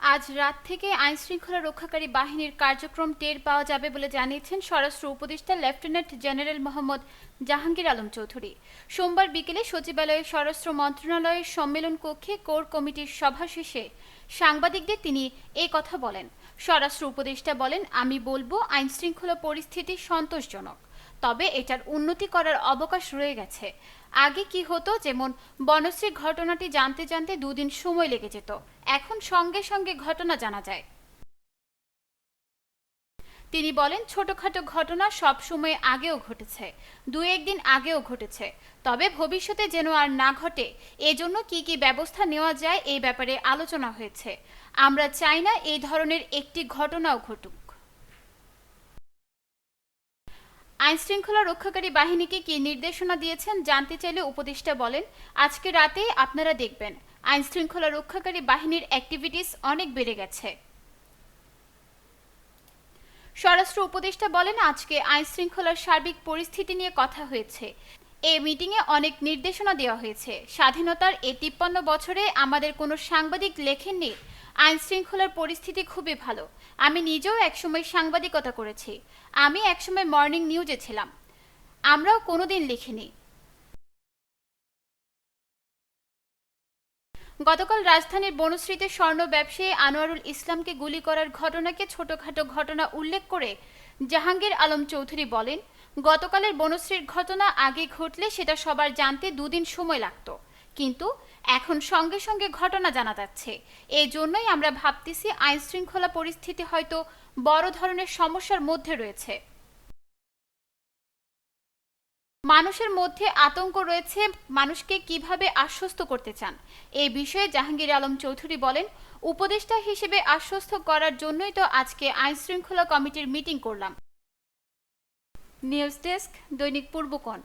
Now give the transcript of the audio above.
আজ রাত থেকে আইনশৃঙ্খলা রক্ষাকারী বাহিনীর কার্যক্রম টের পাওয়া যাবে বলে জানিয়েছেন স্বরাষ্ট্র উপদেষ্টা লেফটেন্যান্ট জেনারেল মোহাম্মদ জাহাঙ্গীর আলম চৌধুরী। সোমবার বিকেলে সচিবালয়ে স্বরাষ্ট্র মন্ত্রণালয়ের সম্মেলন কক্ষে কোর কমিটির সভা শেষে সাংবাদিকদের তিনি এই কথা বলেন। স্বরাষ্ট্র উপদেষ্টা বলেন, আমি বলব, আইনশৃঙ্খলা পরিস্থিতি সন্তোষজনক। তবে এটার উন্নতি করার অবকাশ রয়ে গেছে। আগে কি হতো যেমন বনশ্রী ঘটনাটি জানতে জানতে দুদিন সময় লেগে যেত। এখন সঙ্গে সঙ্গে ঘটনা জানা যায়। তিনি বলেন, ছোটখাটো ঘটনা সব সময় আগেও ঘটেছে, দু একদিন আগেও ঘটেছে। তবে ভবিষ্যতে যেন আর না ঘটে, এজন্য কি কি ব্যবস্থা নেওয়া যায় এই ব্যাপারে আলোচনা হয়েছে। আমরা চাই না এই ধরনের একটি ঘটনাও ঘটুক। আইনশৃঙ্খলা রক্ষাকারী বাহিনীকে কি নির্দেশনা দিয়েছেন জানতে চাইলে উপদেষ্টা বলেন, আজকে রাতেই আপনারা দেখবেন আইনশৃঙ্খলা রক্ষাকারী বাহিনীর অ্যাক্টিভিটিস অনেক বেড়ে গেছে। স্বরাষ্ট্র উপদেষ্টা বলেন, আজকে আইনশৃঙ্খলার সার্বিক পরিস্থিতি নিয়ে কথা হয়েছে। এই মিটিংয়ে অনেক নির্দেশনা দেওয়া হয়েছে। স্বাধীনতার এই তিপ্পান্ন বছরে আমাদের কোনো সাংবাদিক লেখেননি। আইন শৃঙ্খলার পরিস্থিতি খুবই ভালো। আমি নিজেও একসময় সাংবাদিকতা করেছি। আমি একসময় মর্নিং নিউজে ছিলাম। আমরাও কোনোদিন লিখিনি। গতকাল রাজধানীর বনশ্রীতে স্বর্ণ ব্যবসায়ী আনোয়ারুল ইসলামকে গুলি করার ঘটনাকে ছোটখাটো ঘটনা উল্লেখ করে জাহাঙ্গীর আলম চৌধুরী বলেন গতকালের বনশ্রীর ঘটনা আগে ঘটলে সেটা সবার জানতে দুদিন সময় লাগতো। কিন্তু এখন সঙ্গে সঙ্গে ঘটনা জানা যাচ্ছে। এই জন্যই আমরা ভাবতেছি আইন শৃঙ্খলা পরিস্থিতি হয়তো বড় ধরনের সমস্যার মধ্যে রয়েছে। মানুষের মধ্যে আতঙ্ক রয়েছে, মানুষকে কীভাবে আশ্বস্ত করতে চান? এই বিষয়ে জাহাঙ্গীর আলম চৌধুরী বলেন, উপদেষ্টা হিসেবে আশ্বস্ত করার জন্যই তো আজকে আইন শৃঙ্খলা কমিটির মিটিং করলাম। নিউজ ডেস্ক দৈনিক পূর্বকোণ